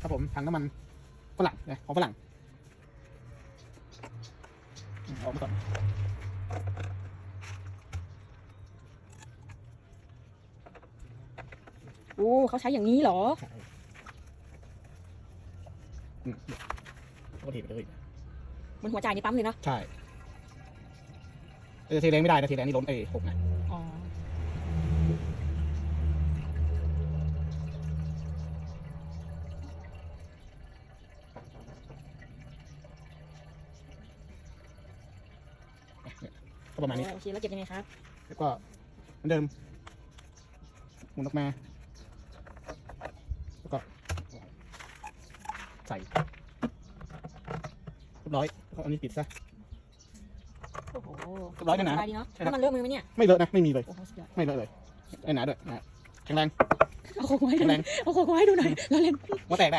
ครับผมถังน้ำมันฝรั่งนะของฝรั่งอืมออกมาก่อนโอ้เขาใช้อย่างนี้เหรอใช่อืมปกติไปเลยบนหัวจ่ายในปั๊มเลยเนาะใช่เออเทแรงไม่ได้นะเทแรงนี่ล้นเอหกนะอ๋อ ก็ประมาณนี้โอเคแล้วเก็บยังไงครับ แล้วก็เหมือนเดิมหมุนออกมา แล้วก็ใส่เรียบร้อยแล้วก็อันนี้ปิดซะ โอ้โหเรียบร้อยแล้วนะ สบายดีเนาะใช่ครับถ้ามันเลอะมือไหมเนี่ย ไม่เลอะนะ ไม่มีเลย โอ้โหสุดยอดไม่เลอะเลยไอ้หนาด้วยนะแข็งแรงเอาโคกมาให้แข็ดูงหแรน่อยงเอาโคกมาให้ดูหน่อยแล้วเล่น หัวแตกได้